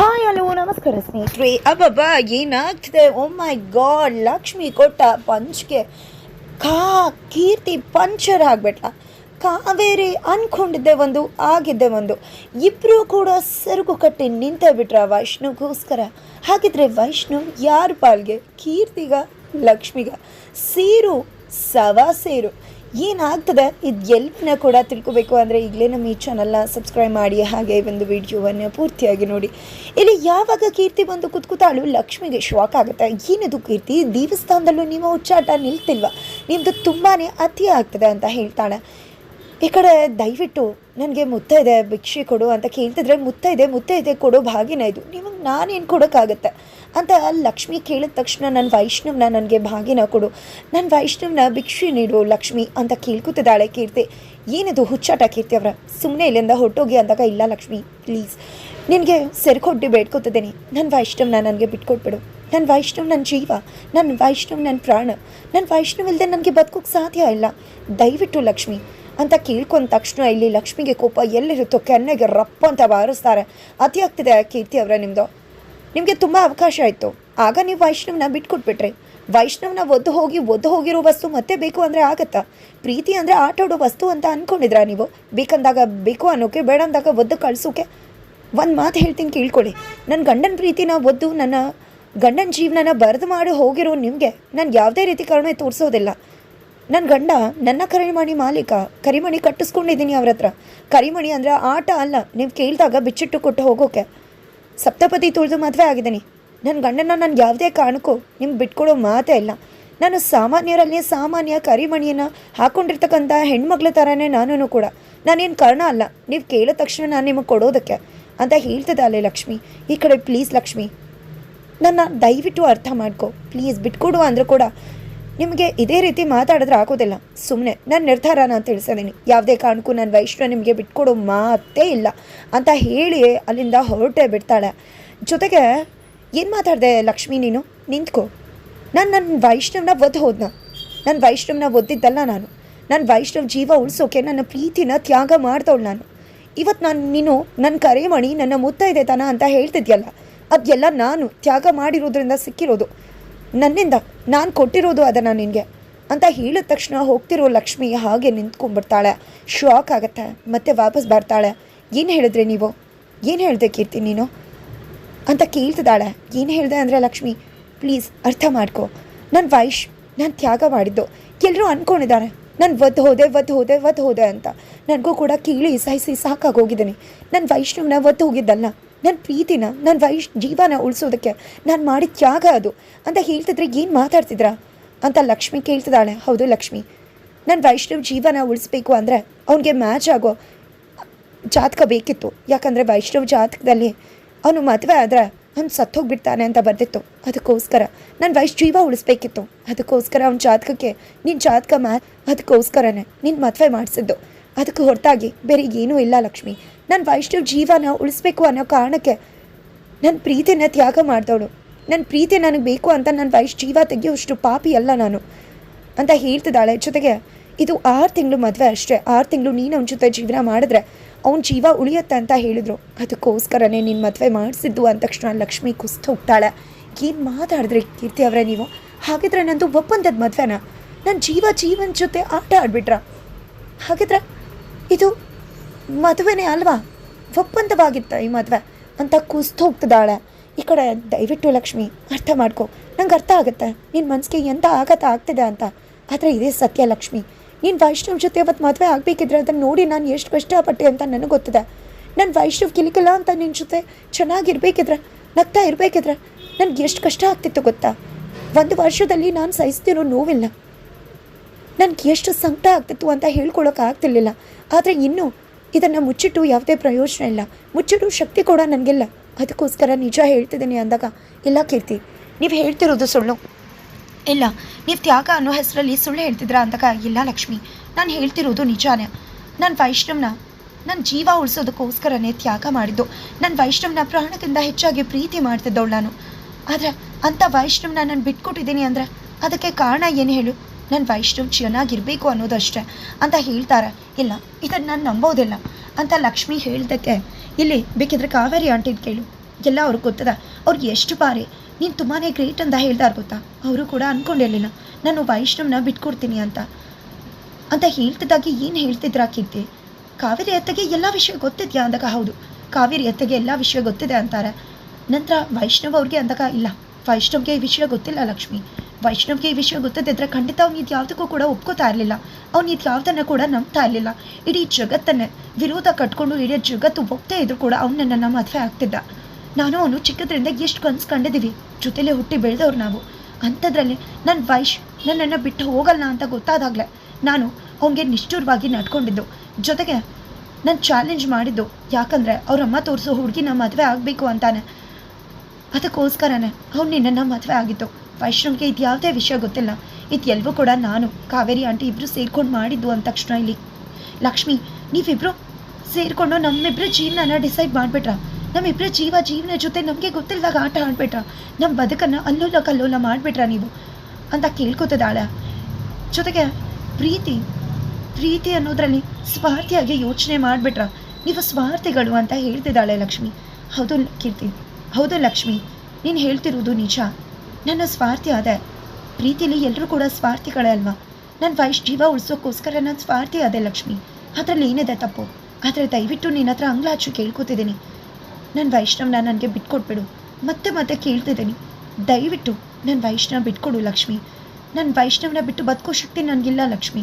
Hi, hello, ನಮಸ್ಕಾರ ಸ್ನೇಹಿತರೆ. ಅಬ್ಬಬ್ಬ ಏನಾಗ್ತಿದೆ? ಓ ಮೈ ಗಾಡ್ ಲಕ್ಷ್ಮಿ ಕೊಟ್ಟ ಪಂಚ್ಗೆ ಕಾ, ಕೀರ್ತಿ ಪಂಚರ್ ಆಗ್ಬಿಟ್ಲ. ಕಾವೇರಿ ಅನ್ಕೊಂಡಿದ್ದೆ ಒಂದು, ಆಗಿದ್ದೆ ಒಂದು. ಇಬ್ಬರು ಕೂಡ ಸೆರಗು ಕಟ್ಟಿ ನಿಂತ ಬಿಟ್ರ ವೈಷ್ಣುಗೋಸ್ಕರ ಹಾಗಿದ್ರೆ ವೈಷ್ಣು ಯಾರ ಪಾಲ್ಗೆ? ಕೀರ್ತಿಗ, ಲಕ್ಷ್ಮಿಗ? ಸೀರು, ಸವಾ ಸೇರು. ಏನಾಗ್ತದೆ? ಇದು ಎಲ್ಪ್ನ ಕೂಡ ತಿಳ್ಕೊಬೇಕು ಅಂದರೆ ಈಗಲೇ ನಮ್ಮ ಈ ಚಾನಲ್ನ ಸಬ್ಸ್ಕ್ರೈಬ್ ಮಾಡಿ, ಹಾಗೆ ಒಂದು ವಿಡಿಯೋವನ್ನು ಪೂರ್ತಿಯಾಗಿ ನೋಡಿ. ಇಲ್ಲಿ ಯಾವಾಗ ಕೀರ್ತಿ ಬಂದು ಕುತ್ಕುತಾಳು? ಲಕ್ಷ್ಮಿಗೆ ಶಾಕ್ ಆಗುತ್ತೆ? ಏನಿದು ಕೀರ್ತಿ? ದೇವಸ್ಥಾನದಲ್ಲೂ ನಿಮ್ಮ ಉಚ್ಚಾಟ ನಿಲ್ತಿಲ್ವ? ನಿಮ್ಮದು ತುಂಬಾ ಅತಿ ಆಗ್ತದೆ ಅಂತ ಹೇಳ್ತಾಳೆ. ಈ ಕಡೆ ದಯವಿಟ್ಟು ನನಗೆ ಮುತ್ತ ಇದೆ, ಭಿಕ್ಷೆ ಕೊಡು ಅಂತ ಕೇಳ್ತಿದ್ರೆ ಮುತ್ತ ಇದೆ ಮುತ್ತ ಇದೆ, ಕೊಡೋ ಭಾಗಿನ ಇದು. ನಿಮಗೆ ನಾನೇನು ಕೊಡೋಕ್ಕಾಗತ್ತೆ? ಅಂತ ಲಕ್ಷ್ಮಿ ಕೇಳಿದ ತಕ್ಷಣ ನನ್ನ ವೈಷ್ಣವ್ನ ನನಗೆ ಭಾಗಿನ ಕೊಡು. ನನ್ನ ವೈಷ್ಣವನ ಭಿಕ್ಷೆ ನೀಡು ಲಕ್ಷ್ಮಿ ಅಂತ ಕೇಳ್ಕೊತಿದ್ದಾಳೆ ಕೀರ್ತಿ. ಏನಿದು ಹುಚ್ಚಾಟ ಕೀರ್ತಿ ಅವರ? ಸುಮ್ಮನೆ ಇಲ್ಲಿಂದ ಹೊಟ್ಟೋಗಿ ಅಂದಾಗ ಇಲ್ಲ ಲಕ್ಷ್ಮಿ ಪ್ಲೀಸ್ ನಿನಗೆ ಸೆರ್ಕೊಡ್ಡಿ ಬೇಡ್ಕೊತಿದ್ದೀನಿ. ನನ್ನ ವೈಷ್ಣವನ ನನಗೆ ಬಿಟ್ಕೊಟ್ಬಿಡು. ನನ್ನ ವೈಷ್ಣವ್ ನನ್ನ ಜೀವ. ನನ್ನ ವೈಷ್ಣವ್ ನನ್ನ ಪ್ರಾಣ. ನನ್ನ ವೈಷ್ಣವ್ ಇಲ್ಲದೆ ನನಗೆ ಬದುಕೋಕ್ಕೆ ಸಾಧ್ಯ ಇಲ್ಲ. ದಯವಿಟ್ಟು ಲಕ್ಷ್ಮಿ ಅಂತ ಕೇಳ್ಕೊಂಡ ತಕ್ಷಣ ಇಲ್ಲಿ ಲಕ್ಷ್ಮಿಗೆ ಕೋಪ ಎಲ್ಲಿರುತ್ತೋ ಕೆನ್ನೆಗೆ ರಪ್ಪ ಅಂತ ಬಾರಿಸ್ತಾರೆ. ಅತಿ ಆಗ್ತಿದೆ ಕೀರ್ತಿ ಅವರ ನಿಮ್ಮದು ನಿಮಗೆ ತುಂಬ ಅವಕಾಶ ಆಯಿತು. ಆಗ ನೀವು ವೈಷ್ಣವನ ಬಿಟ್ಕೊಟ್ಬಿಟ್ರಿ. ವೈಷ್ಣವನ ಒದ್ದು ಹೋಗಿ, ಒದ್ದು ಹೋಗಿರೋ ವಸ್ತು ಮತ್ತೆ ಬೇಕು ಅಂದರೆ ಆಗತ್ತಾ? ಪ್ರೀತಿ ಅಂದರೆ ಆಟಾಡೋ ವಸ್ತು ಅಂತ ಅಂದ್ಕೊಂಡಿದ್ರಾ ನೀವು? ಬೇಕಂದಾಗ ಬೇಕು ಅನ್ನೋಕೆ, ಬೇಡ ಅಂದಾಗ ಒದ್ದು ಕಳಿಸೋಕೆ? ಒಂದು ಮಾತು ಹೇಳ್ತೀನಿ ಕೇಳ್ಕೊಳ್ಳಿ. ನನ್ನ ಗಂಡನ ಪ್ರೀತಿನ ಒದ್ದು, ನನ್ನ ಗಂಡನ ಜೀವನನ ಬರೆದು ಮಾಡಿ ಹೋಗಿರೋ ನಿಮಗೆ ನಾನು ಯಾವುದೇ ರೀತಿ ಕರುಣೆ ತೋರಿಸೋದಿಲ್ಲ. ನನ್ನ ಗಂಡ ನನ್ನ ಕರಿಮಣಿ ಮಾಲೀಕ, ಕರಿಮಣಿ ಕಟ್ಟಿಸ್ಕೊಂಡಿದ್ದೀನಿ ಅವ್ರ ಹತ್ರ. ಕರಿಮಣಿ ಅಂದರೆ ಆಟ ಅಲ್ಲ, ನೀವು ಕೇಳಿದಾಗ ಬಿಚ್ಚಿಟ್ಟು ಕೊಟ್ಟು ಹೋಗೋಕೆ. ಸಪ್ತಪದಿ ತುಳಿದು ಮದುವೆ ಆಗಿದ್ದೀನಿ. ನನ್ನ ಗಂಡನ ನಾನು ಯಾವುದೇ ಕಾರಣಕ್ಕೂ ನಿಮ್ಗೆ ಬಿಟ್ಕೊಡೋ ಮಾತೇ ಇಲ್ಲ. ನಾನು ಸಾಮಾನ್ಯರಲ್ಲಿ ಸಾಮಾನ್ಯ ಕರಿಮಣಿಯನ್ನು ಹಾಕ್ಕೊಂಡಿರ್ತಕ್ಕಂಥ ಹೆಣ್ಮಕ್ಳ ಥರನೇ ನಾನೂ ಕೂಡ. ನಾನೇನು ಕಾರಣ ಅಲ್ಲ. ನೀವು ಕೇಳಿದ ತಕ್ಷಣ ನಾನು ನಿಮಗೆ ಕೊಡೋದಕ್ಕೆ ಅಂತ ಹೇಳ್ತಿದ್ದಾಳೆ ಲಕ್ಷ್ಮಿ. ಈ ಕಡೆ ಪ್ಲೀಸ್ ಲಕ್ಷ್ಮಿ. ನನ್ನ ದಯವಿಟ್ಟು ಅರ್ಥ ಮಾಡ್ಕೊ. ಪ್ಲೀಸ್ ಬಿಟ್ಕೊಡು ಅಂದರೂ ಕೂಡ ನಿಮಗೆ ಇದೇ ರೀತಿ ಮಾತಾಡಿದ್ರೆ ಆಗೋದಿಲ್ಲ. ಸುಮ್ಮನೆ ನನ್ನ ನಿರ್ಧಾರನ ತಿಳಿಸಿದ್ದೀನಿ ಯಾವುದೇ ಕಾರಣಕ್ಕೂ ನನ್ನ ವೈಷ್ಣವ ನಿಮಗೆ ಬಿಟ್ಕೊಡೋ ಮಾತೇ ಇಲ್ಲ ಅಂತ ಹೇಳಿ ಅಲ್ಲಿಂದ ಹೊರಟೇ ಬಿಡ್ತಾಳೆ. ಜೊತೆಗೆ ಏನು ಮಾತಾಡಿದೆ ಲಕ್ಷ್ಮಿ ನೀನು? ನಿಂತ್ಕೋ. ನಾನು ನನ್ನ ವೈಷ್ಣವನ ಒದ್ದು ಹೋದ್ನ. ನನ್ನ ವೈಷ್ಣವನ ಒದ್ದಿದ್ದಲ್ಲ ನಾನು. ನನ್ನ ವೈಷ್ಣವ್ ಜೀವ ಉಳಿಸೋಕೆ ನನ್ನ ಪ್ರೀತಿನ ತ್ಯಾಗ ಮಾಡ್ದವಳು ನಾನು. ಇವತ್ತು ನಾನು ನೀನು ನನ್ನ ಕರೆ ಮಾಡಿ ನನ್ನ ಮುತ್ತ ಇದೆ ತನ ಅಂತ ಹೇಳ್ತಿದ್ಯಲ್ಲ ಅದೆಲ್ಲ ನಾನು ತ್ಯಾಗ ಮಾಡಿರೋದ್ರಿಂದ ಸಿಕ್ಕಿರೋದು. ನನ್ನಿಂದ ನಾನು ಕೊಟ್ಟಿರೋದು ಅದನ್ನು ನಿನಗೆ ಅಂತ ಹೇಳಿದ ತಕ್ಷಣ ಹೋಗ್ತಿರೋ ಲಕ್ಷ್ಮಿ ಹಾಗೆ ನಿಂತ್ಕೊಂಡ್ಬಿಡ್ತಾಳೆ. ಶಾಕ್ ಆಗುತ್ತೆ, ಮತ್ತೆ ವಾಪಸ್ ಬರ್ತಾಳೆ. ಏನು ಹೇಳಿದ್ರೆ ನೀವು? ಏನು ಹೇಳಿದೆ ಕೀರ್ತಿ ನೀನು? ಅಂತ ಕೇಳ್ತಿದ್ದಾಳೆ. ಏನು ಹೇಳಿದೆ ಅಂದರೆ ಲಕ್ಷ್ಮಿ ಪ್ಲೀಸ್ ಅರ್ಥ ಮಾಡ್ಕೊ. ನನ್ನ ವೈಶ್ ನಾನು ತ್ಯಾಗ ಮಾಡಿದ್ದು. ಎಲ್ಲರೂ ಅಂದ್ಕೊಂಡಿದ್ದಾರೆ ನಾನು ಒದ್ದು ಹೋದೆ ಒದ್ದು ಹೋದೆ ಒದ್ದು ಹೋದೆ ಅಂತ. ನನಗೂ ಕೂಡ ಕೀಳಿ ಸಹಿಸಿ ಸಾಕಾಗೋಗಿದ್ದೀನಿ. ನನ್ನ ವೈಷ್ಣವನ ಒದ್ದು ಹೋಗಿದ್ದಲ್ಲ. ನನ್ನ ಪ್ರೀತಿನ ನನ್ನ ವೈಶ್, ಜೀವನ ಉಳಿಸೋದಕ್ಕೆ ನಾನು ಮಾಡಿದ ತ್ಯಾಗ ಅದು. ಅಂತ ಹೇಳ್ತಿದ್ರೆ ಏನು ಮಾತಾಡ್ತಿದ್ರಾ? ಅಂತ ಲಕ್ಷ್ಮಿ ಕೇಳ್ತಿದ್ದಾಳೆ. ಹೌದು ಲಕ್ಷ್ಮಿ. ನನ್ನ ವೈಷ್ಣವ್ ಜೀವನ ಉಳಿಸ್ಬೇಕು ಅಂದರೆ ಅವನಿಗೆ ಮ್ಯಾಚ್ ಆಗೋ ಜಾತಕ ಬೇಕಿತ್ತು. ಯಾಕಂದರೆ ವೈಷ್ಣವ್ ಜಾತಕದಲ್ಲಿ ಅವನು ಮದುವೆ ಆದರೆ ಅವ್ನು ಸತ್ತೋಗ್ಬಿಡ್ತಾನೆ ಅಂತ ಬರ್ದಿತ್ತು. ಅದಕ್ಕೋಸ್ಕರ ನನ್ನ ವಯಸ್ಸು ಜೀವ ಉಳಿಸ್ಬೇಕಿತ್ತು. ಅದಕ್ಕೋಸ್ಕರ ಅವ್ನ ಜಾತಕಕ್ಕೆ ನಿನ್ನ ಜಾತಕ ಮ್ಯಾ, ಅದಕ್ಕೋಸ್ಕರನೇ ನಿನ್ನ ಮದುವೆ ಮಾಡಿಸಿದ್ದು. ಅದಕ್ಕೆ ಹೊರತಾಗಿ ಬೇರೆ ಏನೂ ಇಲ್ಲ ಲಕ್ಷ್ಮಿ. ನನ್ನ ವೈಷ್ಣವ್ ಜೀವನ ಉಳಿಸ್ಬೇಕು ಅನ್ನೋ ಕಾರಣಕ್ಕೆ ನನ್ನ ಪ್ರೀತಿನ ತ್ಯಾಗ ಮಾಡಿದವಳು. ನನ್ನ ಪ್ರೀತಿ ನನಗೆ ಬೇಕು ಅಂತ ನನ್ನ ವಯಸ್ಸು ಜೀವ ತೆಗೆಯೋಷ್ಟು ಪಾಪಿ ಅಲ್ಲ ನಾನು ಅಂತ ಹೇಳ್ತಿದ್ದಾಳೆ. ಜೊತೆಗೆ ಇದು ಆರು ತಿಂಗಳು ಮದುವೆ ಅಷ್ಟೇ. ಆರು ತಿಂಗಳು ನೀನು ಅವನ ಜೊತೆ ಜೀವನ ಮಾಡಿದ್ರೆ ಅವ್ನ ಜೀವ ಉಳಿಯುತ್ತೆ ಅಂತ ಹೇಳಿದ್ರು. ಅದಕ್ಕೋಸ್ಕರನೇ ನಿನ್ನ ಮದುವೆ ಮಾಡಿಸಿದ್ದು ಅಂದ ತಕ್ಷಣ ಲಕ್ಷ್ಮಿ ಕುಸ್ತು ಹೋಗ್ತಾಳೆ. ಏನು ಮಾತಾಡಿದ್ರಿ ಕೀರ್ತಿ ಅವರೇ ನೀವು? ಹಾಗಿದ್ರೆ ನಂದು ಒಪ್ಪಂದದ ಮದುವೆನ? ನನ್ನ ಜೀವ ಜೀವನ ಜೊತೆ ಆಟ ಆಡ್ಬಿಟ್ರ? ಹಾಗಿದ್ರೆ ಇದು ಮದುವೆನೇ ಅಲ್ವಾ? ಒಪ್ಪಂದವಾಗಿತ್ತ ಈ ಮದುವೆ. ಅಂತ ಕುಸ್ತು ಹೋಗ್ತಿದ್ದಾಳೆ. ಈ ಕಡೆ ದಯವಿಟ್ಟು ಲಕ್ಷ್ಮಿ, ಅರ್ಥ ಮಾಡ್ಕೊ. ನಂಗೆ ಅರ್ಥ ಆಗುತ್ತೆ. ನಿನ್ನ ಮನಸ್ಸಿಗೆ ಎಂಥ ಆಘಾತ ಆಗ್ತಿದೆ ಅಂತ. ಆದರೆ ಇದೇ ಸತ್ಯ ಲಕ್ಷ್ಮಿ. ನೀನು ವೈಷ್ಣವ್ ಜೊತೆ ಅವತ್ತು ಮದುವೆ ಆಗಬೇಕಿದ್ರೆ ಅದನ್ನು ನೋಡಿ ನಾನು ಎಷ್ಟು ಕಷ್ಟಪಟ್ಟೆ ಅಂತ ನನಗೆ ಗೊತ್ತಿದೆ. ನನ್ನ ವೈಷ್ಣವ್ ಕಿಲಿಕಿಲ್ಲ ಅಂತ ನಿನ್ನ ಜೊತೆ ಚೆನ್ನಾಗಿರ್ಬೇಕಿದ್ರೆ, ನಗ್ತಾ ಇರಬೇಕಿದ್ರೆ ನನಗೆ ಎಷ್ಟು ಕಷ್ಟ ಆಗ್ತಿತ್ತು ಗೊತ್ತಾ? ಒಂದು ವರ್ಷದಲ್ಲಿ ನಾನು ಸಹಿಸ್ತಿರೋ ನೋವಿಲ್ಲ. ನನಗೆ ಎಷ್ಟು ಸಂಕಟ ಆಗ್ತಿತ್ತು ಅಂತ ಹೇಳ್ಕೊಳಕ್ಕೆ ಆಗ್ತಿರ್ಲಿಲ್ಲ. ಆದರೆ ಇನ್ನೂ ಇದನ್ನು ಮುಚ್ಚಿಟ್ಟು ಯಾವುದೇ ಪ್ರಯೋಜನ ಇಲ್ಲ. ಮುಚ್ಚಿಟ್ಟು ಶಕ್ತಿ ಕೂಡ ನನಗಿಲ್ಲ. ಅದಕ್ಕೋಸ್ಕರ ನಿಜ ಹೇಳ್ತಿದ್ದೀನಿ ಅಂದಾಗ, ಇಲ್ಲ ಕೀರ್ತಿ, ನೀವು ಹೇಳ್ತಿರೋದು ಸುಳ್ಳು. ಇಲ್ಲ, ನೀವು ತ್ಯಾಗ ಅನ್ನೋ ಹೆಸರಲ್ಲಿ ಸುಳ್ಳು ಹೇಳ್ತಿದ್ರ ಅಂದಾಗ, ಇಲ್ಲ ಲಕ್ಷ್ಮಿ, ನಾನು ಹೇಳ್ತಿರೋದು ನಿಜಾನೇ. ನನ್ನ ವೈಷ್ಣವ್ನ ನನ್ನ ಜೀವ ಉಳಿಸೋದಕ್ಕೋಸ್ಕರನೇ ತ್ಯಾಗ ಮಾಡಿದ್ದು. ನನ್ನ ವೈಷ್ಣವ್ನ ಪ್ರಾಣಕ್ಕಿಂತ ಹೆಚ್ಚಾಗಿ ಪ್ರೀತಿ ಮಾಡ್ತಿದ್ದವಳು ನಾನು. ಆದರೆ ಅಂಥ ವೈಷ್ಣವ್ನ ನಾನು ಬಿಟ್ಕೊಟ್ಟಿದ್ದೀನಿ ಅಂದರೆ, ಅದಕ್ಕೆ ಕಾರಣ ಏನು ಹೇಳು? ನನ್ನ ವೈಷ್ಣವ್ ಚೆನ್ನಾಗಿರಬೇಕು ಅನ್ನೋದಷ್ಟೇ ಅಂತ ಹೇಳ್ತಾರೆ. ಇಲ್ಲ ಇದನ್ನು ನಾನು ನಂಬೋದಿಲ್ಲ ಅಂತ ಲಕ್ಷ್ಮಿ ಹೇಳ್ದಕ್ಕೆ ಇಲ್ಲಿ ಬೇಕಿದ್ರೆ ಕಾವೇರಿ ಆಂಟಿನ ಕೇಳು. ಎಲ್ಲ ಅವ್ರಿಗೆ ಗೊತ್ತದ. ಅವ್ರಿಗೆ ಎಷ್ಟು ಬಾರಿ ನೀನು ತುಂಬಾ ಗ್ರೇಟ್ ಅಂತ ಹೇಳ್ದಾರ ಗೊತ್ತಾ? ಅವರು ಕೂಡ ಅಂದ್ಕೊಂಡಿರಲಿಲ್ಲ ನಾನು ವೈಷ್ಣವ್ನ ಬಿಟ್ಕೊಡ್ತೀನಿ ಅಂತ. ಅಂತ ಹೇಳ್ತಿದ್ದಾಗೆ ಏನು ಹೇಳ್ತಿದ್ರ ಕೀರ್ತಿ? ಕಾವೇರಿ ಅತ್ತೆಗೆ ಎಲ್ಲ ವಿಷಯ ಗೊತ್ತಿದ್ಯಾ ಅಂದಾಗ ಹೌದು. ಕಾವೇರಿ ಅತ್ತೆಗೆ ಎಲ್ಲ ವಿಷಯ ಗೊತ್ತಿದೆ ಅಂತಾರೆ. ನಂತರ ವೈಷ್ಣವ್ ಅವ್ರಿಗೆ ಅಂದಾಗ ಇಲ್ಲ. ವೈಷ್ಣವ್ಗೆ ಈ ವಿಷಯ ಗೊತ್ತಿಲ್ಲ ಲಕ್ಷ್ಮಿ. ವೈಷ್ಣವ್ಗೆ ಈ ವಿಷಯ ಗೊತ್ತದಿದ್ರೆ ಖಂಡಿತ ಅವ್ನು ಇದು ಯಾವುದಕ್ಕೂ ಕೂಡ ಒಪ್ಕೋತಾ ಇರಲಿಲ್ಲ. ಅವ್ನು ಇದು ಯಾವುದನ್ನು ಕೂಡ ನಂಬ್ತಾ ಇರಲಿಲ್ಲ. ಇಡೀ ಜಗತ್ತನ್ನೇ ವಿರೋಧ ಕಟ್ಕೊಂಡು ಇಡೀ ಜಗತ್ತು ಒಪ್ತೇ ಇದ್ರು ಕೂಡ ಅವ್ನು ನನ್ನ ಮದುವೆ ಆಗ್ತಿದ್ದ. ನಾನು ಅವನು ಚಿಕ್ಕದ್ರಿಂದ ಎಷ್ಟು ಕನ್ಸು ಕಂಡಿದ್ದೀವಿ ಜೊತೆಲೇ ಹುಟ್ಟಿ ಬೆಳೆದವ್ರು ನಾವು. ಅಂಥದ್ರಲ್ಲಿ ನನ್ನ ವೈಶ್ ನನ್ನನ್ನು ಬಿಟ್ಟು ಹೋಗಲ್ಲ ಅಂತ ಗೊತ್ತಾದಾಗಲೇ ನಾನು ಅವನಿಗೆ ನಿಷ್ಠುರವಾಗಿ ನಡ್ಕೊಂಡಿದ್ದು. ಜೊತೆಗೆ ನಾನು ಚಾಲೆಂಜ್ ಮಾಡಿದ್ದು. ಯಾಕಂದರೆ ಅವರಮ್ಮ ತೋರಿಸೋ ಹುಡುಗಿನ ಮದುವೆ ಆಗಬೇಕು ಅಂತಾನೆ. ಅದಕ್ಕೋಸ್ಕರನೇ ಅವ್ನು ನಿನ್ನನ್ನು ಮದುವೆ ಆಗಿತ್ತು ವೈಷ್ಣವ್ಗೆ ಇದು ಯಾವುದೇ ವಿಷಯ ಗೊತ್ತಿಲ್ಲ. ಇದು ಎಲ್ಲವೂ ಕೂಡ ನಾನು, ಕಾವೇರಿ ಆಂಟಿ ಇಬ್ಬರು ಸೇರ್ಕೊಂಡು ಮಾಡಿದ್ದು ಅಂದ ತಕ್ಷಣ ಇಲ್ಲಿ. ಲಕ್ಷ್ಮಿ ನೀವಿಬ್ಬರು ಸೇರಿಕೊಂಡು ನಮ್ಮಿಬ್ಬರ ಜೀವನನ ಡಿಸೈಡ್ ಮಾಡಿಬಿಟ್ರ. ನಮ್ಮಿಬ್ಬರ ಜೀವ ಜೀವನ ಜೊತೆ ನಮಗೆ ಗೊತ್ತಿಲ್ಲದಾಗ ಆಟ ಆಡ್ಬಿಟ್ರ. ನಮ್ಮ ಬದುಕನ್ನು ಅಲ್ಲೋಲ ಕಲ್ಲೋಲ ಮಾಡಿಬಿಟ್ರ ನೀವು ಅಂತ ಕೇಳ್ಕೊತದಾಳೆ ಜೊತೆಗೆ ಪ್ರೀತಿ ಪ್ರೀತಿ ಅನ್ನೋದ್ರಲ್ಲಿ ಸ್ವಾರ್ಥಿಯಾಗಿ ಯೋಚನೆ ಮಾಡಿಬಿಟ್ರ. ನೀವು ಸ್ವಾರ್ಥಿಗಳು ಅಂತ ಹೇಳ್ತಿದ್ದಾಳೆ ಲಕ್ಷ್ಮಿ. ಹೌದು ಕೀರ್ತಿ, ಹೌದು ಲಕ್ಷ್ಮಿ. ನೀನು ಹೇಳ್ತಿರೋದು ನಿಜ. ನನ್ನ ಸ್ವಾರ್ಥಿ ಅದೇ ಪ್ರೀತಿಲಿ ಎಲ್ಲರೂ ಕೂಡ ಸ್ವಾರ್ಥಿಗಳೇ ಅಲ್ವಾ? ನನ್ನ ವಯಸ್ಸು ಜೀವ ಉಳಿಸೋಕ್ಕೋಸ್ಕರ ನಾನು ಸ್ವಾರ್ಥಿ ಅದೇ ಲಕ್ಷ್ಮಿ. ಅದರಲ್ಲಿ ಏನಿದೆ ತಪ್ಪು? ಆದರೆ ದಯವಿಟ್ಟು ನಿನ್ನ ಹತ್ರ ಅಂಗ್ಲಾಚು ಕೇಳ್ಕೊತಿದ್ದೀನಿ. ನನ್ನ ವೈಷ್ಣವನ ನನಗೆ ಬಿಟ್ಕೊಟ್ಬಿಡು. ಮತ್ತೆ ಮತ್ತೆ ಕೇಳ್ತಿದ್ದೀನಿ. ದಯವಿಟ್ಟು ನನ್ನ ವೈಷ್ಣವ ಬಿಟ್ಕೊಡು ಲಕ್ಷ್ಮಿ. ನನ್ನ ವೈಷ್ಣವನ ಬಿಟ್ಟು ಬದುಕೋ ಶಕ್ತಿ ನನಗಿಲ್ಲ ಲಕ್ಷ್ಮಿ.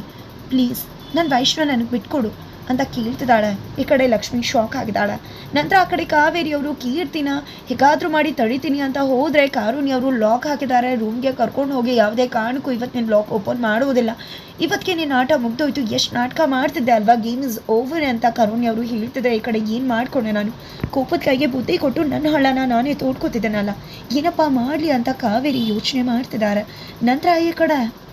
ಪ್ಲೀಸ್ ನನ್ನ ವೈಷ್ಣವ ನನಗೆ ಬಿಟ್ಕೊಡು. ಅಂತ ಕೇಳ್ತಿದ್ದಾಳೆ. ಈ ಕಡೆ ಲಕ್ಷ್ಮಿ ಶಾಕ್ ಆಗಿದ್ದಾಳೆ. ನಂತರ ಆ ಕಡೆ ಕಾವೇರಿಯವರು ಕೀರ್ತಿನ, ಹೇಗಾದರೂ ಮಾಡಿ ತಡಿತೀನಿ ಅಂತ ಹೋದರೆ ಕಾರುಣಿ ಅವರು ಲಾಕ್ ಹಾಕಿದ್ದಾರೆ. ರೂಮ್ಗೆ ಕರ್ಕೊಂಡು ಹೋಗಿ ಯಾವುದೇ ಕಾರಣಕ್ಕೂ ಇವತ್ತು ನೀನು ಲಾಕ್ ಓಪನ್ ಮಾಡುವುದಿಲ್ಲ. ಇವತ್ತಿಗೆ ನೀನು ಆಟ ಮುಗ್ದೋಯ್ತು. ಎಷ್ಟು ನಾಟಕ ಮಾಡ್ತಿದ್ದೆ ಅಲ್ವಾ? ಗೇಮ್ ಇಸ್ ಓವರ್ ಅಂತ ಕರುಣಿ ಅವರು ಹೇಳ್ತಿದ್ರೆ ಈ ಕಡೆ ಏನು ಮಾಡ್ಕೊಂಡೆ ನಾನು? ಕೋಪದ ಕೈಗೆ ಬುದ್ಧಿ ಕೊಟ್ಟು ನನ್ನ ಹಳ್ಳನ ನಾನೇ ತೋಡ್ಕೊತಿದ್ದೇನಲ್ಲ. ಏನಪ್ಪ ಮಾಡಲಿ ಅಂತ ಕಾವೇರಿ ಯೋಚನೆ ಮಾಡ್ತಿದ್ದಾರೆ. ನಂತರ ಈ ಕಡೆ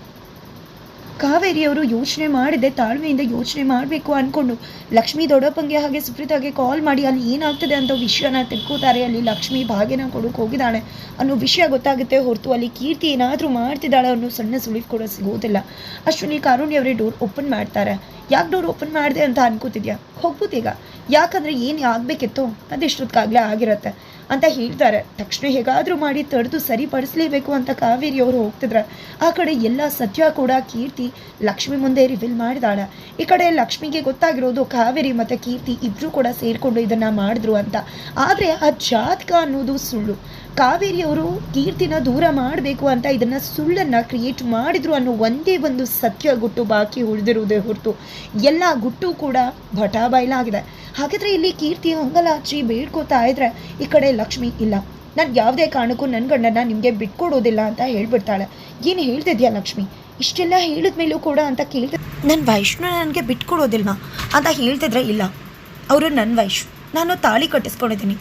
ಕಾವೇರಿಯವರು ಯೋಚನೆ ಮಾಡಿದೆ, ತಾಳ್ಮೆಯಿಂದ ಯೋಚನೆ ಮಾಡಬೇಕು ಅಂದ್ಕೊಂಡು ಲಕ್ಷ್ಮೀ ದೊಡ್ಡಪ್ಪಂಗೆ ಹಾಗೆ ಸುಪ್ರೀತಾಗೆ ಕಾಲ್ ಮಾಡಿ, ಅಲ್ಲಿ ಏನಾಗ್ತದೆ ಅಂತ ವಿಷಯನ ತಿಳ್ಕೋತಾರೆ, ಅಲ್ಲಿ ಲಕ್ಷ್ಮಿ ಭಾಗ್ಯನ ಕೊಡೋಕೆ ಹೋಗಿದ್ದಾಳೆ ಅನ್ನೋ ವಿಷಯ ಗೊತ್ತಾಗುತ್ತೆ ಹೊರತು ಅಲ್ಲಿ ಕೀರ್ತಿ ಏನಾದರೂ ಮಾಡ್ತಿದ್ದಾಳೆ ಅನ್ನೋ ಸಣ್ಣ ಸುಳಿವು ಕೂಡ ಸಿಗೋದಿಲ್ಲ. ಅಷ್ಟರಲ್ಲಿ ಕಾರುಣ್ಯವರೇ ಡೋರ್ ಓಪನ್ ಮಾಡ್ತಾರೆ. ಯಾಕೆ ಡೋರ್ ಓಪನ್ ಮಾಡಿದೆ ಅಂತ ಅನ್ಕೋತಿದ್ಯಾ? ಹೋಗ್ಬೋದೀಗ. ಯಾಕಂದರೆ ಏನು ಆಗಬೇಕಿತ್ತು? ಅದೆಷ್ಟೊತ್ತಿಗಾಗಲೇ ಆಗಿರತ್ತೆ. ಅಂತ ಹೇಳ್ತಾರೆ. ತಕ್ಷಣ ಹೇಗಾದರೂ ಮಾಡಿ ತಡೆದು ಸರಿಪಡಿಸಲೇಬೇಕು ಅಂತ ಕಾವೇರಿ ಅವರು ಹೋಗ್ತಿದ್ರೆ. ಆ ಕಡೆ ಎಲ್ಲ ಸತ್ಯ ಕೂಡ ಕೀರ್ತಿ ಲಕ್ಷ್ಮಿ ಮುಂದೆ ರಿವೀಲ್ ಮಾಡಿದಾಳೆ. ಈ ಕಡೆ ಲಕ್ಷ್ಮಿಗೆ ಗೊತ್ತಾಗಿರೋದು ಕಾವೇರಿ ಮತ್ತು ಕೀರ್ತಿ ಇಬ್ಬರು ಕೂಡ ಸೇರಿಕೊಂಡು ಇದನ್ನು ಮಾಡಿದ್ರು ಅಂತ. ಆದರೆ ಆ ಜಾತಕ ಅನ್ನೋದು ಸುಳ್ಳು. ಕಾವೇರಿಯವರು ಕೀರ್ತಿನ ದೂರ ಮಾಡಬೇಕು ಅಂತ ಇದನ್ನು ಸುಳ್ಳನ್ನು ಕ್ರಿಯೇಟ್ ಮಾಡಿದ್ರು ಅನ್ನೋ ಒಂದೇ ಒಂದು ಸತ್ಯ ಗುಟ್ಟು ಬಾಕಿ ಉಳಿದಿರುವುದೇ ಹೊರತು. ಎಲ್ಲ ಗುಟ್ಟು ಕೂಡ ಭಟಾ ಬಯಲಾಗಿದೆ ಹಾಗಿದ್ರೆ ಇಲ್ಲಿ ಕೀರ್ತಿ ಹೊಂಗಲಾಚಿ ಬೇಡ್ಕೋತಾ ಇದ್ರೆ ಈ ಕಡೆ ಲಕ್ಷ್ಮಿ, ಇಲ್ಲ. ನಾನು ಯಾವುದೇ ಕಾರಣಕ್ಕೂ ನನ್ನ ಗಂಡನ ನಿಮಗೆ ಬಿಟ್ಕೊಡೋದಿಲ್ಲ ಅಂತ ಹೇಳ್ಬಿಡ್ತಾಳೆ. ಏನು ಹೇಳ್ತಿದ್ಯಾ ಲಕ್ಷ್ಮಿ? ಇಷ್ಟೆಲ್ಲ ಹೇಳಿದ ಮೇಲೂ ಕೂಡ ಅಂತ ಕೇಳ್ತ ನನ್ನ ವೈಷ್ಣು ನನಗೆ ಬಿಟ್ಕೊಡೋದಿಲ್ಲ ಅಂತ ಹೇಳ್ತಿದ್ರೆ ಇಲ್ಲ. ಅವರು ನನ್ನ ವೈಶ್ ನಾನು ತಾಳಿ ಕಟ್ಟಿಸ್ಕೊಂಡಿದ್ದೀನಿ.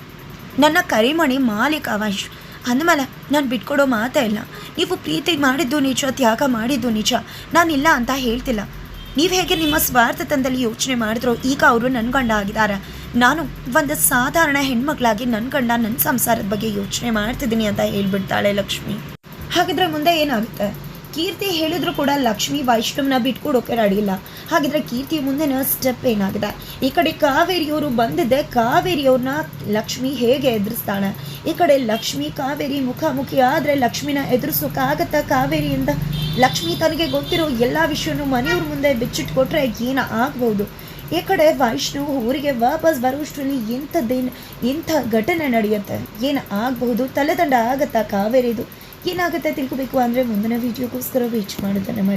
ನನ್ನ ಕರಿಮಣಿ ಮಾಲೀಕ ವೈಶ್ ಅಂದಮೇಲೆ ನಾನು ಬಿಟ್ಕೊಡೋ ಮಾತೇ ಇಲ್ಲ. ನೀವು ಪ್ರೀತಿ ಮಾಡಿದ್ದು ನಿಜ, ತ್ಯಾಗ ಮಾಡಿದ್ದು ನಿಜ. ನಾನಿಲ್ಲ ಅಂತ ಹೇಳ್ತಿಲ್ಲ. ನೀವು ಹೇಗೆ ನಿಮ್ಮ ಸ್ವಾರ್ಥತನದಲ್ಲಿ ಯೋಚನೆ ಮಾಡಿದ್ರು, ಈಗ ಅವರು ನನ್ನ ಗಂಡ ಆಗಿದ್ದಾರೆ. ನಾನು ಒಂದು ಸಾಧಾರಣ ಹೆಣ್ಮಕ್ಳಾಗಿ ನನ್ನ ಗಂಡ ನನ್ನ ಸಂಸಾರದ ಬಗ್ಗೆ ಯೋಚನೆ ಮಾಡ್ತಿದ್ದೀನಿ ಅಂತ ಹೇಳ್ಬಿಡ್ತಾಳೆ ಲಕ್ಷ್ಮಿ. ಹಾಗಿದ್ರೆ ಮುಂದೆ ಏನಾಗುತ್ತೆ? ಕೀರ್ತಿ ಹೇಳಿದ್ರು ಕೂಡ ಲಕ್ಷ್ಮಿ ವೈಷ್ಣವ್ನ ಬಿಟ್ಕೊಡೋಕೆ ರೆಡಿ ಇಲ್ಲ. ಹಾಗಿದ್ರೆ ಕೀರ್ತಿ ಮುಂದಿನ ಸ್ಟೆಪ್ ಏನಾಗಿದೆ? ಈ ಕಡೆ ಕಾವೇರಿಯವರು ಬಂದಿದ್ದೆ ಕಾವೇರಿಯವ್ರನ್ನ ಲಕ್ಷ್ಮಿ ಹೇಗೆ ಎದುರಿಸ್ತಾಳೆ? ಈ ಕಡೆ ಲಕ್ಷ್ಮಿ ಕಾವೇರಿ ಮುಖಾಮುಖಿ ಆದರೆ ಲಕ್ಷ್ಮಿನ ಎದುರಿಸೋಕ್ಕಾಗತ್ತಾ ಕಾವೇರಿಯಿಂದ ಲಕ್ಷ್ಮಿ ತನಗೆ ಗೊತ್ತಿರೋ ಎಲ್ಲ ವಿಷಯನೂ ಮನೆಯವ್ರ ಮುಂದೆ ಬಿಚ್ಚಿಟ್ಕೊಟ್ರೆ ಏನ ಆಗ್ಬೋದು? ಈ ಕಡೆ ವೈಷ್ಣು ಊರಿಗೆ ವಾಪಸ್ ಬರುವಷ್ಟರಲ್ಲಿ ಎಂಥದ್ದೇನು ಇಂಥ ಘಟನೆ ನಡೆಯುತ್ತೆ. ಏನು ಆಗಬಹುದು? ತಲೆದಂಡ ಆಗತ್ತಾ ಕಾವೇರಿದು ಏನಾಗುತ್ತೆ ತಿಳ್ಕೊಬೇಕು ಅಂದರೆ ಮುಂದಿನ ವೀಡಿಯೋಗೋಸ್ಕರ ವೀಚ್ ಮಾಡೋದನ್ನು ಮರಿ